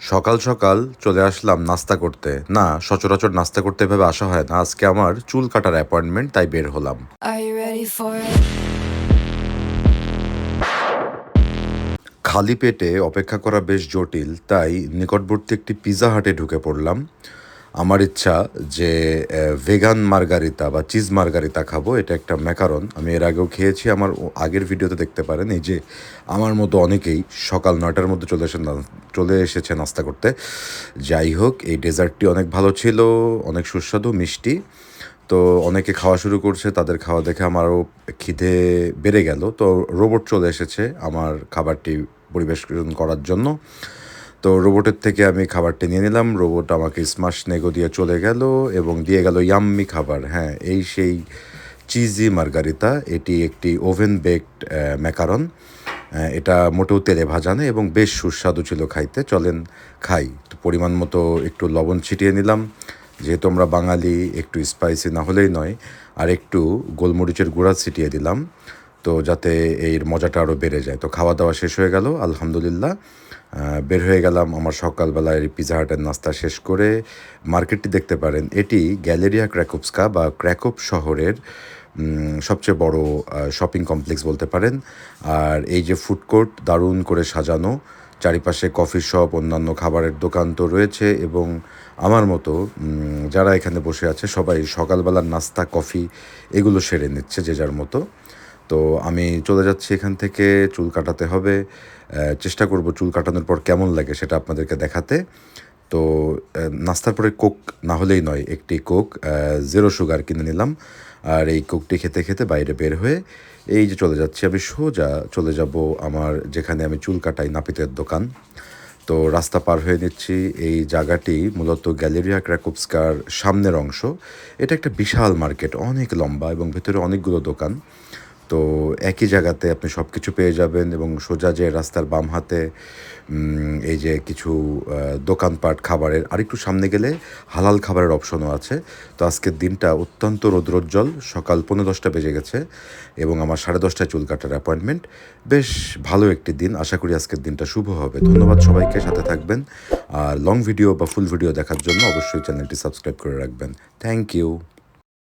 সকাল সকাল চলে আসলাম নাস্তা করতে। না সচরাচর নাস্তা করতে এভাবে আসা হয় না। আজকে আমার চুল কাটার অ্যাপয়েন্টমেন্ট তাই বের হলাম? খালি পেটে অপেক্ষা করা বেশ জটিল তাই নিকটবর্তী একটি পিজা হাটে ঢুকে পড়লাম। আমার ইচ্ছা যে ভেগান মার্গারিতা বা চিজ মার্গারিতা খাব, এটা একটা ম্যাকারন আমি এর আগেও খেয়েছি, আমার আগের ভিডিওতে দেখতে পারেন। এই যে, আমার মতো অনেকেই সকাল নয়টার মধ্যে চলে এসে চলে এসেছে নাস্তা করতে। যাই হোক, এই ডেজার্টটি অনেক ভালো ছিল, অনেক সুস্বাদু, মিষ্টি। তো অনেকে খাওয়া শুরু করছে, তাদের খাওয়া দেখে আমারও খিদে বেড়ে গেল। তো রোবট চলে এসেছে আমার খাবারটি পরিবেশন করার জন্য। তো রোবটের থেকে আমি খাবারটি নিয়ে নিলাম। রোবট আমাকে স্মাশ নেগো দিয়ে চলে গেল এবং দিয়ে গেল ইয়াম্মি খাবার। হ্যাঁ এই সেই চিজি মার্গারিতা, এটি একটি ওভেন বেকড ম্যাকারন। এটা মোটেও তেলে ভাজা নেই এবং বেশ সুস্বাদু ছিল খাইতে। চলেন খাই। তো পরিমাণ মতো একটু লবণ ছিটিয়ে নিলাম। যেহেতু আমরা বাঙালি, একটু স্পাইসি না হলেই নয়, আর একটু গোলমরিচের গুঁড়া ছিটিয়ে দিলাম। তো যাতে এর মজাটা আরও বেড়ে যায়। তো খাওয়া দাওয়া শেষ হয়ে গেল, আলহামদুলিল্লাহ। বের হয়ে গেলাম আমার সকালবেলায় পিজা হাটের নাস্তা শেষ করে মার্কেটটি দেখতে পারেন। এটি গ্যালেরিয়া ক্র্যাকোপসকা বা ক্র্যাকোপ শহরের সবচেয়ে বড় শপিং কমপ্লেক্স বলতে পারেন। আর এই যে ফুড কোর্ট দারুণ করে সাজানো, চারিপাশে কফি শপ, অন্যান্য খাবারের দোকান তো রয়েছে এবং আমার মতো যারা এখানে বসে আছে সবাই সকালবেলার নাস্তা, কফি এগুলো সেরে নিচ্ছে যে যার মতো। তো আমি চলে যাচ্ছি এখান থেকে, চুল কাটাতে হবে। চেষ্টা করব চুল কাটানোর পর কেমন লাগে সেটা আপনাদেরকে দেখাতে। তো নাস্তার পরে কোক না হলেই নয়, একটি কোক জিরো সুগার কিনে নিলাম। আর এই কোকটি খেতে খেতে বাইরে বের হয়ে এই যে চলে যাচ্ছি, আমি সোজা চলে যাব আমার যেখানে আমি চুল কাটাই নাপিতের দোকান। তো রাস্তা পার হয়ে নিচ্ছি এই জায়গাটি, মূলত গ্যালেরিয়া ক্র্যাকোপস্কার সামনের অংশ। এটা একটা বিশাল মার্কেট, অনেক লম্বা এবং ভেতরে অনেকগুলো দোকান। তো একই জায়গাতে আপনি সব কিছু পেয়ে যাবেন এবং সোজা যে রাস্তার বাম হাতে এই যে কিছু দোকানপাট, খাবারের, আরেকটু সামনে গেলে হালাল খাবারের অপশনও আছে। তো আজকের দিনটা অত্যন্ত রৌদ্রোজ্জ্বল। সকাল পনেরো দশটা বেজে গেছে এবং আমার সাড়ে দশটায় চুল কাটার অ্যাপয়েন্টমেন্ট বেশ ভালো একটি দিন। আশা করি আজকের দিনটা শুভ হবে। ধন্যবাদ সবাইকে। সাথে থাকবেন। আর লং ভিডিও বা ফুল ভিডিও দেখার জন্য অবশ্যই চ্যানেলটি সাবস্ক্রাইব করে রাখবেন। Thank you